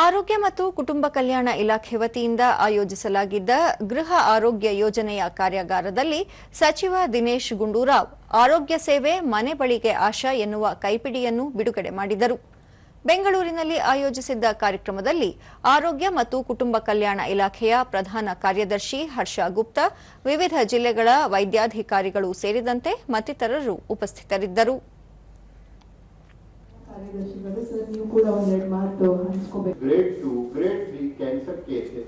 ಆರೋಗ್ಯ ಮತ್ತು ಕುಟುಂಬ ಕಲ್ಯಾಣ ಇಲಾಖೆ ವತಿಯಿಂದ ಆಯೋಜಿಸಲಾಗಿದ್ದ ಗೃಹ ಆರೋಗ್ಯ ಯೋಜನೆಯ ಕಾರ್ಯಾಗಾರದಲ್ಲಿ ಸಚಿವ ದಿನೇಶ್ ಗುಂಡೂರಾವ್ ಆರೋಗ್ಯ ಸೇವೆ ಮನೆ ಬಳಿಗೆ ಆಶಾ ಎನ್ನುವ ಕೈಪಿಡಿಯನ್ನು ಬಿಡುಗಡೆ ಮಾಡಿದರು. ಬೆಂಗಳೂರಿನಲ್ಲಿ ಆಯೋಜಿಸಿದ್ದ ಕಾರ್ಯಕ್ರಮದಲ್ಲಿ ಆರೋಗ್ಯ ಮತ್ತು ಕುಟುಂಬ ಕಲ್ಯಾಣ ಇಲಾಖೆಯ ಪ್ರಧಾನ ಕಾರ್ಯದರ್ಶಿ ಹರ್ಷ ಗುಪ್ತಾ, ವಿವಿಧ ಜಿಲ್ಲೆಗಳ ವೈದ್ಯಾಧಿಕಾರಿಗಳು ಸೇರಿದಂತೆ ಮತ್ತಿತರರು ಉಪಸ್ಥಿತರಿದ್ದರು. ಕಾರ್ಯದರ್ಶಿಗಳು ಸರ್ ನೀವು ಕೂಡ ಒಂದೆರಡು ಮಾತು ಹಂಚ್ಕೋಬೇಕು grade 2, grade 3 cancer cases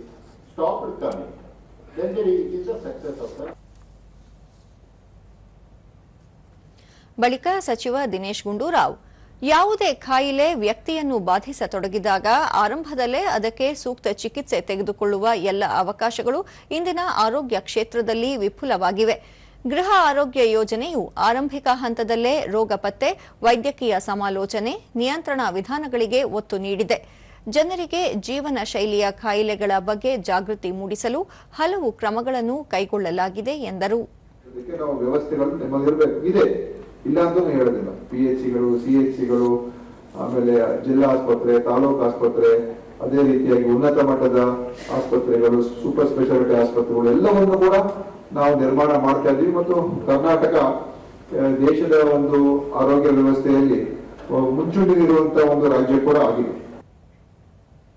stopped coming, then there is a success of the ಬಳಿಕ ಸಚಿವ ದಿನೇಶ್ ಗುಂಡೂರಾವ್ ಯಾವುದೇ ಕಾಯಿಲೆ ವ್ಯಕ್ತಿಯನ್ನು ಬಾಧಿಸತೊಡಗಿದಾಗ ಆರಂಭದಲ್ಲೇ ಅದಕ್ಕೆ ಸೂಕ್ತ ಚಿಕಿತ್ಸೆ ತೆಗೆದುಕೊಳ್ಳುವ ಎಲ್ಲ ಅವಕಾಶಗಳು ಇಂದಿನ ಆರೋಗ್ಯ ಕ್ಷೇತ್ರದಲ್ಲಿ ವಿಪುಲವಾಗಿವೆ ಗೃಹ ಆರೋಗ್ಯ ಯೋಜನೆಯು ಆರಂಭಿಕ ಹಂತದಲ್ಲೇ ರೋಗ ಪತ್ತೆ, ವೈದ್ಯಕೀಯ ಸಮಾಲೋಚನೆ, ನಿಯಂತ್ರಣ ವಿಧಾನಗಳಿಗೆ ಒತ್ತು ನೀಡಿದೆ. ಜನರಿಗೆ ಜೀವನ ಶೈಲಿಯ ಕಾಯಿಲೆಗಳ ಬಗ್ಗೆ ಜಾಗೃತಿ ಮೂಡಿಸಲು ಹಲವು ಕ್ರಮಗಳನ್ನು ಕೈಗೊಳ್ಳಲಾಗಿದೆ ಎಂದರು. ವ್ಯವಸ್ಥೆಗಳು ಆಮೇಲೆ ಜಿಲ್ಲಾ ಆಸ್ಪತ್ರೆ, ತಾಲೂಕು ಆಸ್ಪತ್ರೆ, ಅದೇ ರೀತಿಯಾಗಿ ಉನ್ನತ ಮಟ್ಟದ ಆಸ್ಪತ್ರೆಗಳು ಸೂಪರ್ ಸ್ಪೆಷಾಲಿಟಿ ಆಸ್ಪತ್ರೆಗಳು ಎಲ್ಲವನ್ನು ಕೂಡ ನಾವು ನಿರ್ಮಾಣ ಮಾಡ್ತಾ ಇದ್ದೀವಿ. ಮತ್ತು ಕರ್ನಾಟಕ ದೇಶದ ಒಂದು ಆರೋಗ್ಯ ವ್ಯವಸ್ಥೆಯಲ್ಲಿ ಮುಂಚೂಣಿಯಲ್ಲಿರುವಂತಹ ಒಂದು ರಾಜ್ಯ ಕೂಡ ಆಗಿದೆ.